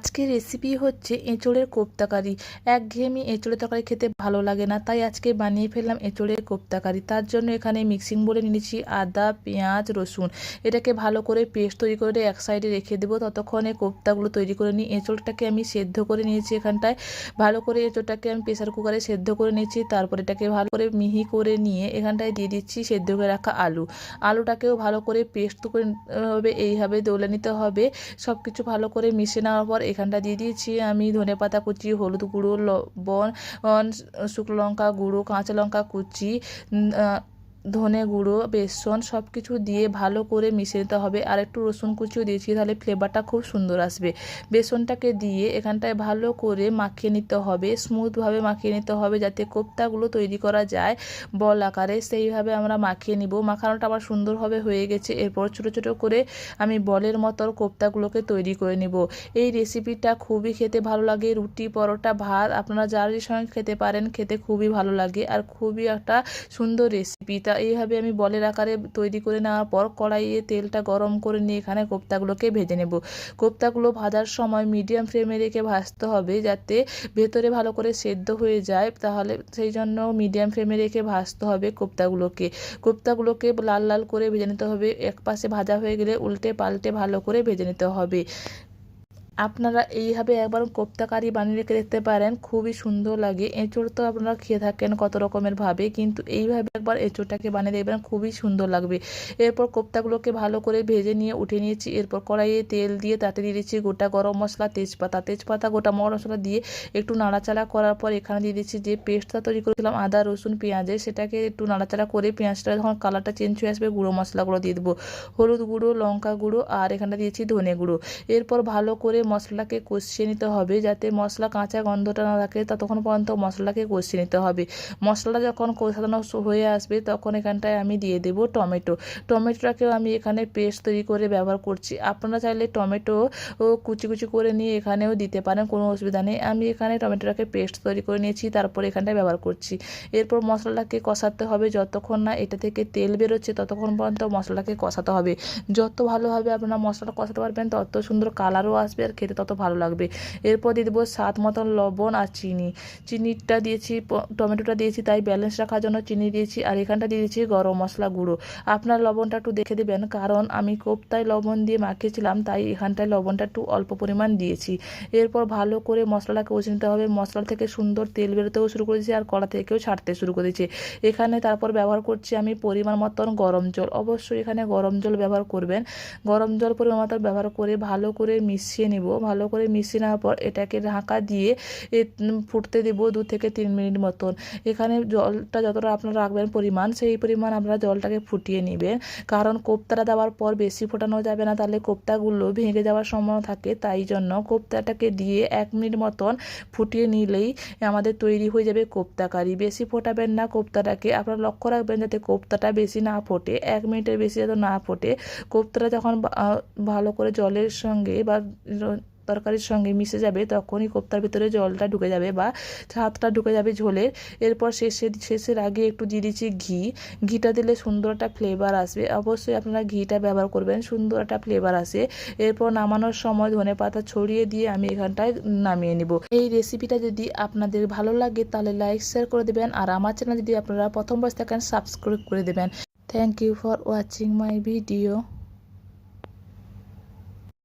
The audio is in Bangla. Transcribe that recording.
আজকের রেসিপি হচ্ছে এঁচোড়ের কোপ্তাকারি। একঘেয়েমি এঁচোড়ের তরকারি খেতে ভালো লাগে না, তাই আজকে বানিয়ে ফেললাম এঁচোড়ের কোপ্তাকারি। তার জন্য এখানে মিক্সিং বলে নিয়েছি আদা, পেঁয়াজ, রসুন। এটাকে ভালো করে পেস্ট তৈরি করে এক সাইডে রেখে দেবো। ততক্ষণে কোপ্তাগুলো তৈরি করে নিই এঁচোড়টাকে আমি সেদ্ধ করে নিয়েছি এখানটায়। ভালো করে এঁচোড়টাকে আমি প্রেসার কুকারে সেদ্ধ করে নিয়েছি। তারপর এটাকে ভালো করে মিহি করে নিয়ে এখানটায় দিয়ে দিচ্ছি সেদ্ধ করে রাখা আলু। আলুটাকেও ভালো করে পেস্ট করে হবে, এইভাবে দোলে নিতে হবে। সব কিছু ভালো করে মিশে নেওয়ার পর এখানটা দিয়ে দিয়েছি। আমি ধনে পাতা কুচি, হলুদ গুঁড়ো, লবণ, শুকনো লঙ্কা গুঁড়ো, কাঁচা লঙ্কা কুচি ধনে গুঁড়ো, বেসন সব কিছু দিয়ে ভালো করে মিশিয়ে নিতে হবে। আর একটু রসুন কুচিও দিয়েছি, তাহলে ফ্লেভারটা খুব সুন্দর আসবে। বেসনটাকে দিয়ে এখানটায় ভালো করে মাখিয়ে নিতে হবে স্মুথভাবে মাখিয়ে নিতে হবে যাতে কোপ্তাগুলো তৈরি করা যায় বল আকারে। সেইভাবে আমরা মাখিয়ে নিব। মাখানোটা আবার সুন্দরভাবে হয়ে গেছে। এরপর ছোট ছোট করে আমি বলের মতো কোপ্তাগুলোকে তৈরি করে নিব। এই রেসিপিটা খুবই খেতে ভালো লাগে। রুটি, পরোটা, ভাত, আপনারা যার সঙ্গে খেতে পারেন, খেতে খুবই ভালো লাগে। আর খুবই একটা সুন্দর রেসিপি তা এইভাবে আমি বলের আকারে তৈরি করে নেওয়ার পর কড়াইয়ে তেলটা গরম করে নিয়ে এখানে কোপ্তাগুলোকে ভেজে নেব। কোপ্তাগুলো ভাজার সময় মিডিয়াম ফ্লেমে রেখে ভাজতে হবে যাতে ভেতরে ভালো করে সেদ্ধ হয়ে যায়। তাহলে সেই জন্য মিডিয়াম ফ্লেমে রেখে ভাজতে হবে কোপ্তাগুলোকে। কোপ্তাগুলোকে লাল লাল করে ভেজে নিতে হবে। এক পাশে ভাজা হয়ে গেলে উল্টে পাল্টে ভালো করে ভেজে নিতে হবে। আপনারা এইভাবে একবার কোপ্তা কারি বানিয়ে রেখে দেখতে পারেন, খুবই সুন্দর লাগে। এঁচোড় তো আপনারা খেয়ে থাকেন কত রকমের ভাবে, কিন্তু এইভাবে একবার এঁচোড়টাকে বানিয়ে দেখবেন খুবই সুন্দর লাগবে। এরপর কোপ্তাগুলোকে ভালো করে ভেজে নিয়ে উঠে নিয়েছি। এরপর কড়াইয়ে তেল দিয়ে তাতে দিয়ে দিচ্ছি গোটা গরম মশলা, তেজপাতা। তেজপাতা, গোটা মশলা দিয়ে একটু নাড়াচাড়া করার পর এখানে দিয়ে দিচ্ছি যে পেস্টটা তৈরি করেছিলাম, আদা, রসুন পেঁয়াজের সেটাকে একটু নাড়াচাড়া করে পেঁয়াজটা যখন কালারটা চেঞ্জ হয়ে আসবে, গুঁড়ো মশলাগুলো দিয়ে দেবো। হলুদ গুঁড়ো, লঙ্কা গুঁড়ো আর এখানে দিয়েছি ধনে গুঁড়ো। এরপর ভালো করে মশলাকে কষিয়ে নিতে হবে যাতে মশলা কাঁচা গন্ধটা না থাকে ততক্ষণ পর্যন্ত মশলাকে কষিয়ে নিতে হবে। মশলাটা যখন কষানো হয়ে আসবে, তখন এখানটায় আমি দিয়ে দেব টমেটো। টমেটোটাকেও আমি এখানে পেস্ট তৈরি করে ব্যবহার করছি। আপনারা চাইলে টমেটো কুচি কুচি করে নিয়ে এখানেও দিতে পারেন, কোনো অসুবিধা নেই। আমি এখানে টমেটোটাকে পেস্ট তৈরি করে নিয়েছি, তারপর এখানটায় ব্যবহার করছি। এরপর মশলাটাকে কষাতে হবে যতক্ষণ না এটা থেকে তেল বেরোচ্ছে, ততক্ষণ পর্যন্ত মশলাকে কষাতে হবে। যত ভালোভাবে আপনারা মশলাটা কষাতে পারবেন, তত সুন্দর কালারও আসবে আর খেতে তত ভালো লাগবে। এরপর দিয়ে দেবো স্বাদ মতন লবণ আর চিনি। চিনিটা দিয়েছি টমেটোটা দিয়েছি, তাই ব্যালেন্স রাখার জন্য চিনি দিয়েছি আর এখানটা দিয়ে দিয়েছি গরম মশলা গুঁড়ো। আপনার লবণটা একটু দেখে দেবেন, কারণ আমি কোপ্তায় লবণ দিয়ে মাখিয়েছিলাম, তাই এখানটায় লবণটা একটু অল্প পরিমাণ দিয়েছি। এরপর ভালো করে মশলাটাকে কষে নিতে হবে। মশলা থেকে সুন্দর তেল বেরোতেও শুরু করেছে আর কড়া থেকেও ছাড়তে শুরু করেছে এখানে তারপর ব্যবহার করছি আমি পরিমাণ মতন গরম জল। অবশ্যই এখানে গরম জল ব্যবহার করবেন। গরম জল পরিমাণ মতো ব্যবহার করে ভালো করে মিশিয়ে নেব। ভালো করে মিশিয়ে নেওয়ার পর এটাকে ঢাকা দিয়ে ফুটতে দেবো দু থেকে তিন মিনিট মতন। এখানে জলটা যতটা আপনারা রাখবেন পরিমাণ, সেই পরিমাণ আপনারা জলটাকে ফুটিয়ে নেবেন। কারণ কোপ্তাটা দেওয়ার পর বেশি ফোটানো যাবে না, তাহলে কোপ্তাগুলো ভেঙে যাওয়ার সম্ভাবনা থাকে। তাই জন্য কোপ্তাটাকে দিয়ে এক মিনিট মতন ফুটিয়ে নিলেই আমাদের তৈরি হয়ে যাবে কোপ্তা কারি। বেশি ফোটাবেন না কোপ্তাটাকে। আপনারা লক্ষ্য রাখবেন যাতে কোপ্তাটা বেশি না ফোটে, এক মিনিটের বেশি যাতে না ফোটে। কোপ্তাটা যখন ভালো করে জলের সঙ্গে বা তরকারির সঙ্গে মিশে যাবে, তখনই কোপ্তার ভিতরে জলটা ঢুকে যাবে বা ছাদটা ঢুকে যাবে ঝোলের। এরপর শেষে, শেষের আগে একটু দিয়ে দিচ্ছি ঘি। ঘিটা দিলে সুন্দর একটা ফ্লেভার আসবে। অবশ্যই আপনারা ঘিটা ব্যবহার করবেন, সুন্দর একটা ফ্লেভার আসে। এরপর নামানোর সময় ধনে পাতা ছড়িয়ে দিয়ে আমি এখানটায় নামিয়ে নিব। এই রেসিপিটা যদি আপনাদের ভালো লাগে, তাহলে লাইক শেয়ার করে দেবেন। আর আমার চ্যানেল যদি আপনারা প্রথমবার থাকেন সাবস্ক্রাইব করে দেবেন। Thank you for watching my video